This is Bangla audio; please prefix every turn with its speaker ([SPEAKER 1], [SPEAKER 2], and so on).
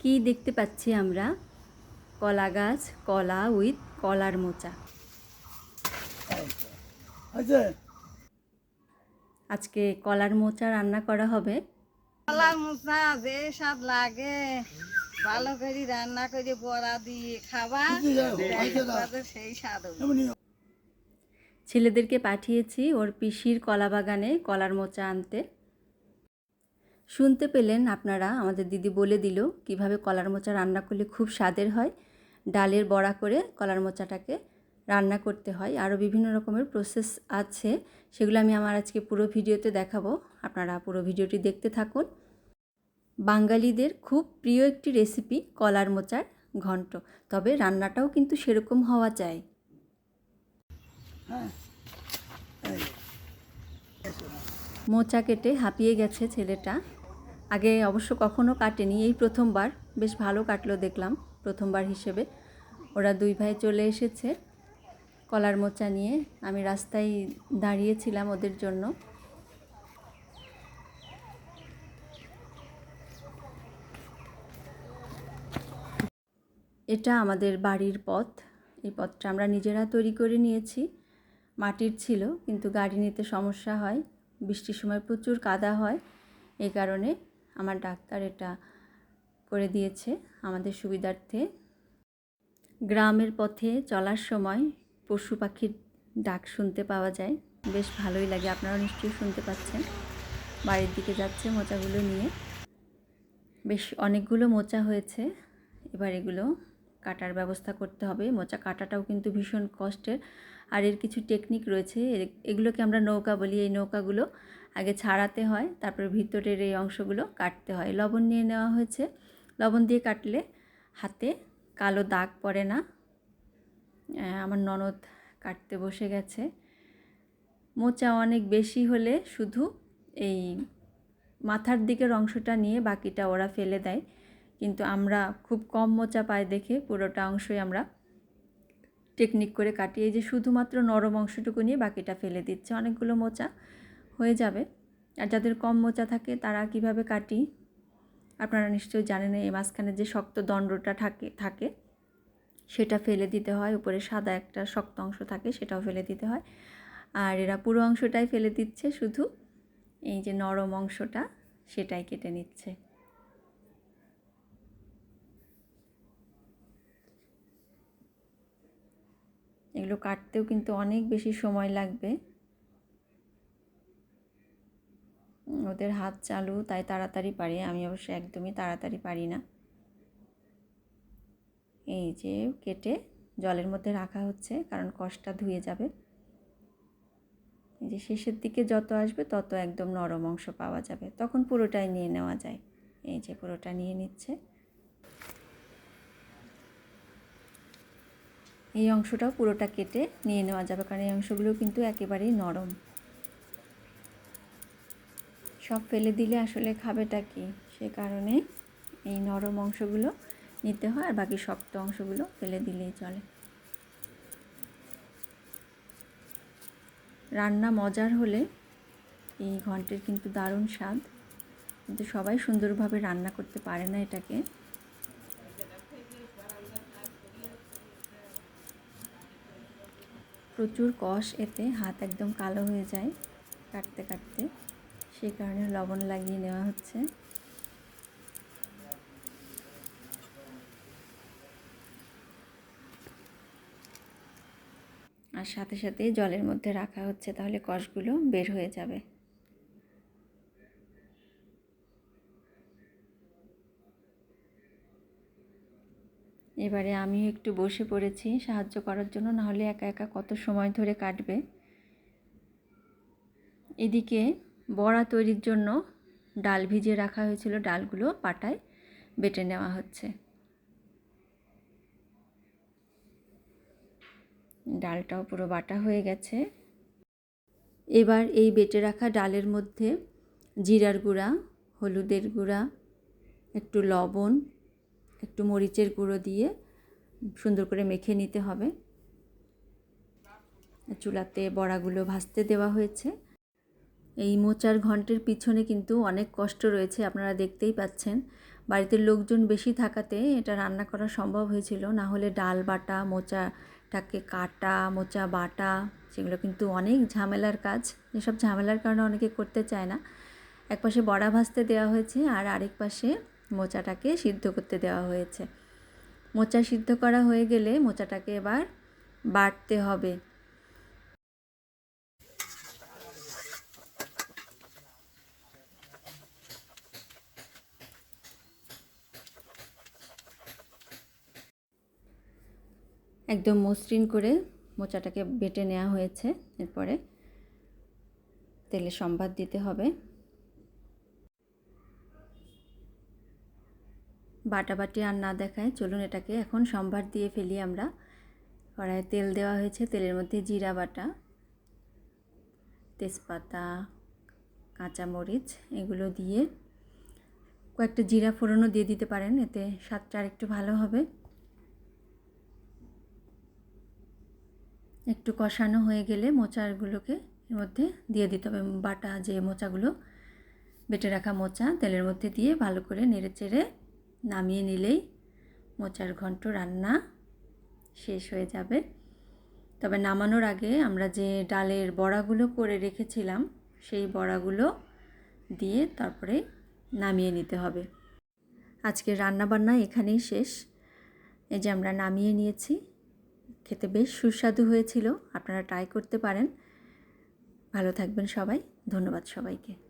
[SPEAKER 1] কি দেখতে পাচ্ছি আমরা? কলা গাছ কলা উইথ কলার মোচা।
[SPEAKER 2] আচ্ছা।
[SPEAKER 1] আজকে কলার মোচা রান্না করা হবে।
[SPEAKER 3] কলার মোচা যে স্বাদ লাগে ভালো করে রান্না করে বড়া দিয়ে খাবা দেখবা সেই স্বাদ
[SPEAKER 1] ছেলেদেরকে পাঠিয়েছি ওর পিসির কলা বাগানে কলার মোচা আনতে। শুনতে পেলেন আপনারা, আমাদের দিদি বলে দিল কীভাবে কলার মোচা রান্না করলে খুব স্বাদের হয়। ডালের বড়া করে কলার মোচাটাকে রান্না করতে হয়। আরও বিভিন্ন রকমের প্রসেস আছে, সেগুলো আমি আমার আজকে পুরো ভিডিওতে দেখাবো। আপনারা পুরো ভিডিওটি দেখতে থাকুন। বাঙালিদের খুব প্রিয় একটি রেসিপি কলার মোচার ঘন্ট, তবে রান্নাটাও কিন্তু সেরকম হওয়া চাই মোচা কেটে হাঁপিয়ে গেছে ছেলেটা। আগে অবশ্য কখনো কাটেনি। এই প্রথমবার বেশ ভালো কাটলো দেখলাম, প্রথমবার হিসেবে। ওরা দুই ভাই চলে এসেছে কলার মোচা নিয়ে। আমি রাস্তায় দাঁড়িয়েছিলাম ওদের জন্য। এটা আমাদের বাড়ির পথ। এই পথটা আমরা নিজেরা তৈরি করে নিয়েছি। মাটির ছিল, কিন্তু গাড়ি নিতে সমস্যা হয়। বৃষ্টির সময় প্রচুর কাদা হয়। এই কারণে আমার ডাক্তার এটা করে দিয়েছে আমাদের সুবিধার্থে। গ্রামের পথে চলার সময় পশু পাখির ডাক শুনতে পাওয়া যায়। বেশ ভালোই লাগে আপনারা নিশ্চয়ই শুনতে পাচ্ছেন। বাড়ির দিকে যাচ্ছে মোচাগুলো নিয়ে। বেশ অনেকগুলো মোচা হয়েছে। এবার এগুলো কাটার ব্যবস্থা করতে হবে। মোচা কাটাটাও কিন্তু ভীষণ কষ্টের। আর এর কিছু টেকনিক রয়েছে। এগুলোকে আমরা নৌকা বলি। এই নৌকাগুলো আগে ছাড়াতে হয়, তারপরে ভিতরের এই অংশগুলো কাটতে হয়। লবণ নিয়ে নেওয়া হয়েছে। লবণ দিয়ে কাটলে হাতে কালো দাগ পড়ে না। আমার ননদ কাটতে বসে গেছে। মোচা অনেক বেশি হলে শুধু এই মাথার দিকের অংশটা নিয়ে বাকিটা ওরা ফেলে দেয়। কিন্তু আমরা খুব কম মোচা পাই দেখে পুরোটা অংশই আমরা টেকনিক করে কাটি এই যে শুধুমাত্র নরম অংশটুকু নিয়ে বাকিটা ফেলে দিচ্ছে। অনেকগুলো মোচা হয়ে যাবে। আর যাদের কম মোচা থাকে, তারা কীভাবে কাটি, আপনারা নিশ্চয়ই জানেন এই মাঝখানে যে শক্ত দণ্ডটা থাকে থাকে, সেটা ফেলে দিতে হয়। উপরে সাদা একটা শক্ত অংশ থাকে, সেটাও ফেলে দিতে হয়। আর এরা পুরো অংশটাই ফেলে দিচ্ছে, শুধু এই যে নরম অংশটা, সেটাই কেটে নিচ্ছে। এগুলো কাটতেও কিন্তু অনেক বেশি সময় লাগবে। ওদের হাত চালু, তাই তাড়াতাড়ি পারে। আমি অবশ্য একদমই তাড়াতাড়ি পারি না। এই যে কেটে জলের মধ্যে রাখা হচ্ছে, কারণ কষটা ধুয়ে যাবে। এই যে শেষের দিকে যত আসবে, তত একদম নরম অংশ পাওয়া যাবে। তখন পুরোটাই নিয়ে নেওয়া যায়। এই যে পুরোটা নিয়ে নিচ্ছে। এই অংশটাও পুরোটা কেটে নিয়ে নেওয়া যাবে, কারণ এই অংশগুলো কিন্তু একেবারেই নরম। সব ফেলে দিলে আসলে খাবেটা কি? সে কারণে এই নরম অংশগুলো নিতে হয় আর বাকি শক্ত অংশগুলো ফেলে দিলেই চলে। রান্না মজার হলে এই ঘন্টের কিন্তু দারুণ স্বাদ। কিন্তু সবাই সুন্দরভাবে রান্না করতে পারে না এটাকে। প্রচুর কষ এতে, হাত একদম কালো হয়ে যায় কাটতে কাটতে। সেই কারণে লবণ লাগিয়ে নেওয়া হচ্ছে। আর সাথে সাথে জলের মধ্যে রাখা হচ্ছে, তাহলে কষগুলো বের হয়ে যাবে। এবারে আমিও একটু বসে পড়েছি, সাহায্য করার জন্য, নাহলে একা একা কত সময় ধরে কাটবে। এদিকে বড়া তৈরির জন্য ডাল ভিজিয়ে রাখা হয়েছিল। ডালগুলো পাটায় বেটে নেওয়া হচ্ছে। ডালটাও পুরো বাটা হয়ে গেছে। এবার এই বেটে রাখা ডালের মধ্যে জিরার গুঁড়া, হলুদের গুঁড়া, একটু লবণ, একটু মরিচের গুঁড়ো দিয়ে সুন্দর করে মেখে নিতে হবে। চুলাতে বড়াগুলো ভাজতে দেওয়া হয়েছে। এই মোচার ঘন্টের পিছনে কিন্তু অনেক কষ্ট রয়েছে, আপনারা দেখতেই পাচ্ছেন। বাড়িতে লোকজন বেশি থাকাতে এটা রান্না করা সম্ভব হয়েছিল। না হলে ডাল বাটা, মোচাটাকে কাটা, মোচা বাটা, সেগুলো কিন্তু অনেক ঝামেলার কাজ। যেসব ঝামেলার কারণে অনেকে করতে চায় না। এক পাশে বড়া ভাজতে দেওয়া হয়েছে আর আরেক পাশে মোচাটাকে সিদ্ধ করতে দেওয়া হয়েছে। মোচা সিদ্ধ করা হয়ে গেলে মোচাটাকে এবার বাটতে হবে। একদম মসৃণ করে মোচাটাকে বেটে নেওয়া হয়েছে। এরপরে তেলে সম্বাদ দিতে হবে। বাটাবাটি আর না দেখায় চলুন এটাকে এখন সম্ভার দিয়ে ফেলি আমরা। কড়াইয়ে তেল দেওয়া হয়েছে, তেলের মধ্যে জিরা বাটা, তেজপাতা, কাঁচামরিচ, এগুলো দিয়ে কয়েকটা জিরা ফোড়নও দিয়ে দিতে পারেন, এতে স্বাদটা আর একটু ভালো হবে। একটু কষানো হয়ে গেলে মোচাগুলোকে এর মধ্যে দিয়ে দিতে হবে। বাটা যে মোচাগুলো, বেটে রাখা মোচা তেলের মধ্যে দিয়ে ভালো করে নেড়ে চেড়ে নামিয়ে নিলেই মোচার ঘন্ট রান্না শেষ হয়ে যাবে। তবে নামানোর আগে আমরা যে ডালের বড়াগুলো করে রেখেছিলাম, সেই বড়াগুলো দিয়ে তারপরে নামিয়ে নিতে হবে। আজকে রান্নাবান্না এখানেই শেষ। এই যে আমরা নামিয়ে নিয়েছি খেতে বেশ সুস্বাদু হয়েছিল আপনারা ট্রাই করতে পারেন। ভালো থাকবেন সবাই ধন্যবাদ সবাইকে।